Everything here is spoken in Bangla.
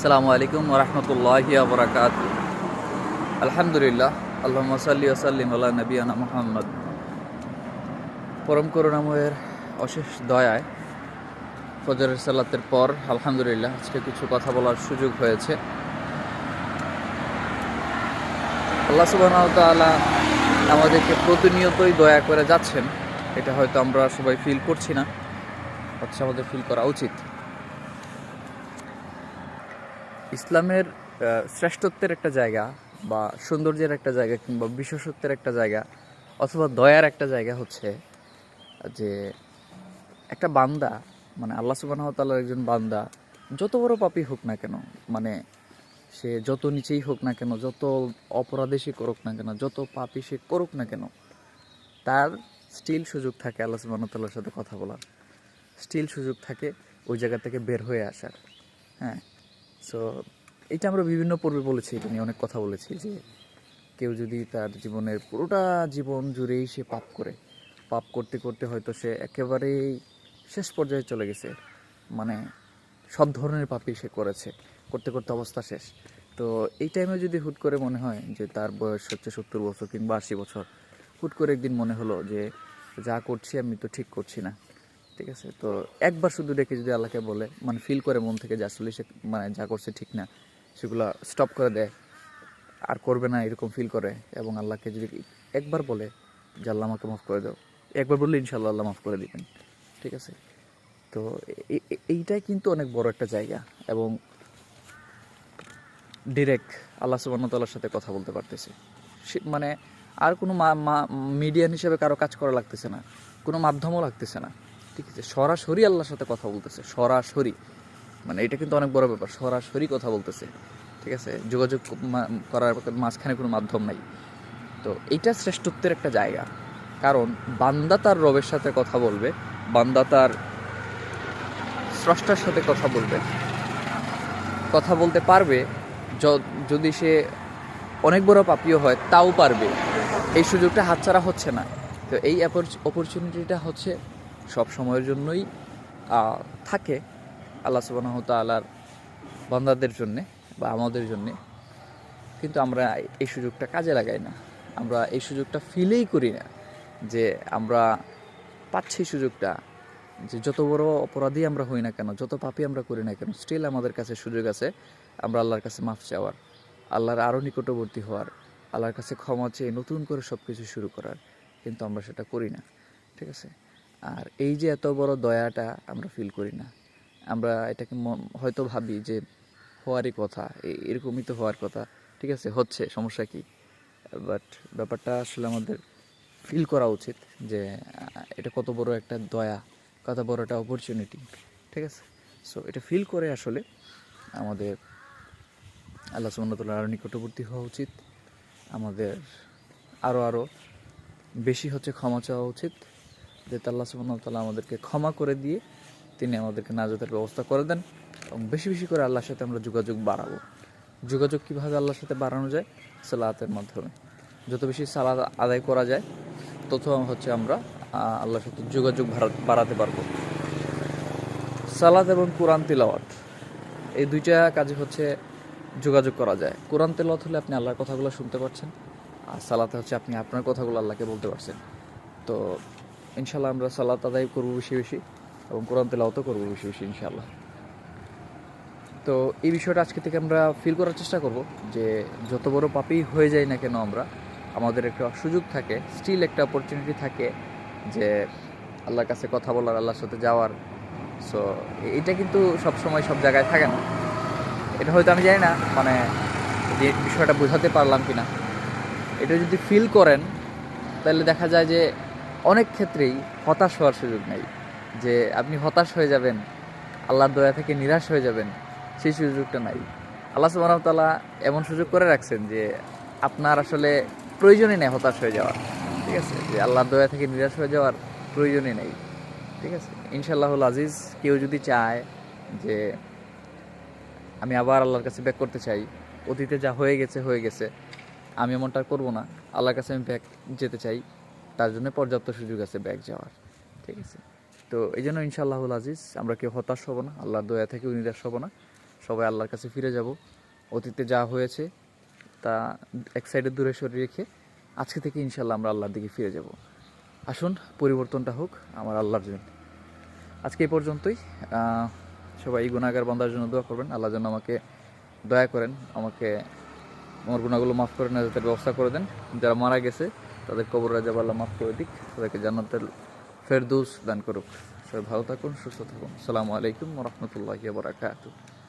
আসসালামু আলাইকুম ওরহমতুল্লাহি বরাকাত আলহামদুলিল্লাহ আল্লাহ সাল্লি আসাল্লিম আল্লাহ নবীনা মোহাম্মদ। পরম করুণাময়ের অশেষ দয়ায় ফজরের সালাতের পর আলহামদুলিল্লাহ আজকে কিছু কথা বলার সুযোগ হয়েছে। আল্লাহ সুবাহ আমাদেরকে প্রতিনিয়তই দয়া করে যাচ্ছেন। এটা হয়তো আমরা সবাই ফিল করছি না, হচ্ছে আমাদের ফিল করা উচিত। ইসলামের শ্রেষ্ঠত্বের একটা জায়গা বা সৌন্দর্যের একটা জায়গা কিংবা বিশেষত্বের একটা জায়গা অথবা দয়ার একটা জায়গা হচ্ছে যে একটা বান্দা মানে আল্লাহ সুবাহ তাল্লার একজন বান্দা, যত বড় পাপই হোক না কেন মানে সে যত নিচেই হোক না কেন, যত অপরাধে সে করুক না কেন, যত পাপই সে করুক না কেন, তার স্টিল সুযোগ থাকে আল্লাহ সুবাহ তাল্লার সাথে কথা বলার। স্টিল সুযোগ থাকে ওই জায়গা থেকে বের হয়ে আসার। হ্যাঁ সো এটা আমরা বিভিন্ন পর্বে বলেছি, এটা নিয়ে অনেক কথা বলেছি যে কেউ যদি তার জীবনের পুরোটা জীবন জুড়েই সে পাপ করে, পাপ করতে করতে হয়তো সে একেবারেই শেষ পর্যায়ে চলে গেছে। মানে সব ধরনের পাপই সে করেছে, করতে করতে অবস্থা শেষ। তো এই টাইমে যদি হুট করে মনে হয় যে তার বয়স হচ্ছে সত্তর বছর কিংবা আশি বছর, হুট করে একদিন মনে হলো যে যা করছি আমি তো ঠিক করছি না। ঠিক আছে? তো একবার শুধু ডেকে যদি আল্লাহকে বলে মানে ফিল করে মন থেকে যে আসলে সে মানে যা করছে ঠিক না, সেগুলো স্টপ করে দেয়। আর করবে না, এরকম ফিল করে। এবং আল্লাহকে যদি একবার বলে যে আল্লাহ আমাকে মাফ করে দাও, একবার বললে ইনশাল্লাহ আল্লাহ মাফ করে দিবেন। ঠিক আছে? তো এইটাই কিন্তু অনেক বড় একটা জায়গা। এবং ডিরেক্ট আল্লাহ সুবাহতাল্লার সাথে কথা বলতে পারতেছে। মানে আর কোনো মিডিয়ান হিসেবে কারও কাজ করা লাগতেছে না। কোনো মাধ্যমও লাগতেছে না। ঠিক আছে সরাসরি আল্লাহর সাথে কথা বলতেছে, সরাসরি। মানে এটা কিন্তু অনেক বড় ব্যাপার, সরাসরি কথা বলতেছে। ঠিক আছে? যোগাযোগ করার মাঝখানে কোনো মাধ্যম নাই। তো এটা শ্রেষ্ঠত্বের একটা জায়গা। কারণ বান্দা তার রবের সাথে কথা বলবে, বান্দা তার স্রষ্টার সাথে কথা বলবে। কথা বলতে পারবে যদি সে অনেক বড় পাপিও হয়, তাও পারবে। এই সুযোগটা হাতছাড়া হচ্ছে না। তো এই অপরচুনিটিটা হচ্ছে সব সময়ের জন্যই থাকে আল্লাহ তালার বান্দাদের জন্যে বা আমাদের জন্যে। কিন্তু আমরা এই সুযোগটা কাজে লাগাই না। আমরা এই সুযোগটা ফিলেই করি না যে আমরা পাচ্ছি সুযোগটা, যে যত বড় অপরাধী আমরা হই না কেন, যত পাপি আমরা করি না কেন স্টিল আমাদের কাছে সুযোগ আছে, আমরা আল্লাহর কাছে মাফ চাওয়ার, আল্লাহর আরও নিকটবর্তী হওয়ার, আল্লাহর কাছে ক্ষমা চেয়ে নতুন করে সব কিছু শুরু করার। কিন্তু আমরা সেটা করি না। ঠিক আছে? আর এই যে এত বড় দয়াটা আমরা ফিল করি না। আমরা এটাকে হয়তো ভাবি যে হওয়ারই কথা এরকমই তো হওয়ার কথা। ঠিক আছে, হচ্ছে, সমস্যা কি? বাট ব্যাপারটা আসলে আমাদের ফিল করা উচিত যে এটা কত বড় একটা দয়া, কত বড় একটা অপরচুনিটি ঠিক আছে? সো এটা ফিল করে আসলে আমাদের আল্লাহ সুমনতুল্লাহ আরও নিকটবর্তী হওয়া উচিত। আমাদের আরও আরও বেশি হচ্ছে ক্ষমা চাওয়া উচিত। যাতে আল্লাহ সুবহানাহু আমাদেরকে ক্ষমা করে দিয়ে তিনি আমাদেরকে নাজাতের ব্যবস্থা করে দেন এবং বেশি বেশি করে আল্লাহর সাথে আমরা যোগাযোগ বাড়াবো। যোগাযোগ কীভাবে আল্লাহর সাথে বাড়ানো যায়? সালাতের মাধ্যমে। যত বেশি সালাদ আদায় করা যায়, তত হচ্ছে আমরা আল্লাহর সাথে যোগাযোগ বাড়াতে পারব। সালাদ এবং কোরআন তিলাওয়াত, এই দুইটা কাজে হচ্ছে যোগাযোগ করা যায়। কোরআন তেলাওয়াত হলে আপনি আল্লাহর কথাগুলো শুনতে পারছেন আর সালাতে হচ্ছে আপনি আপনার কথাগুলো আল্লাহকে বলতে পারছেন। তো ইনশাল্লাহ আমরা সালাত আদায় করব বেশি বেশি এবং কোরআন তেলাওয়াতও করব বেশি বেশি ইনশাল্লাহ তো এই বিষয়টা আজকে থেকে আমরা ফিল করার চেষ্টা করব যে যত বড় পাপি হয়ে যাই না কেন আমরা, আমাদের একটা সুযোগ থাকে স্টিল একটা অপরচুনিটি থাকে যে আল্লাহর কাছে কথা বলার, আল্লাহর সাথে যাওয়ার। সো এটা কিন্তু সব সময় সব জায়গায় থাকে না। এটা হয়তো আমি জানি না মানে যে বিষয়টা বোঝাতে পারলাম কি না এটা যদি ফিল করেন, তাহলে দেখা যায় যে অনেক ক্ষেত্রেই হতাশ হওয়ার সুযোগ নেই। যে আপনি হতাশ হয়ে যাবেন, আল্লাহর দয়া থেকে নিরাশ হয়ে যাবেন, সেই সুযোগটা নাই। আল্লাহ সুবাহতাল্লাহ এমন সুযোগ করে রাখছেন যে আপনার আসলে প্রয়োজনই নেই হতাশ হয়ে যাওয়ার, ঠিক আছে? যে আল্লাহর দয়া থেকে নিরাশ হয়ে যাওয়ার প্রয়োজনই নেই, ঠিক আছে? ইনশাল্লাহুল আজিজ, কেউ যদি চায় যে আমি আবার আল্লাহর কাছে ব্যাক করতে চাই, অতীতে যা হয়ে গেছে হয়ে গেছে, আমি এমনটা করব না। আল্লাহর কাছে আমি ব্যাক যেতে চাই। তার জন্য পর্যাপ্ত সুযোগ আছে ব্যাক যাওয়ার। ঠিক আছে? তো এই জন্য ইনশাআল্লাহুল আজিজ, আমরা কেউ হতাশ হব না, আল্লাহর দয়া থেকে নিরাশ হব না। সবাই আল্লাহর কাছে ফিরে যাব। অতীতে যা হয়েছে, তা এক সাইডে দূরে সরিয়ে রেখে আজকে থেকে ইনশাল্লাহ আমরা আল্লাহর দিকে ফিরে যাব। আসুন, পরিবর্তনটা হোক, আমার আল্লাহর জন্য। আজকে এই পর্যন্তই। সবাই এই গুণাগার বান্দার জন্য দোয়া করবেন। আল্লাহ যেন আমাকে দয়া করেন, আমাকে আমার গুণাগুলো মাফ করে না যাতে ব্যবস্থা করে দেন। যারা মারা গেছে তাদের কবর রাজা আল্লাহ মাফ করে দিক, তাদেরকে জান্নাতের ফেরদৌস দান করুক। সবাই ভালো থাকুন, সুস্থ থাকুন। আসসালামু আলাইকুম রহমতুল্লাহ বারাকাতুহ।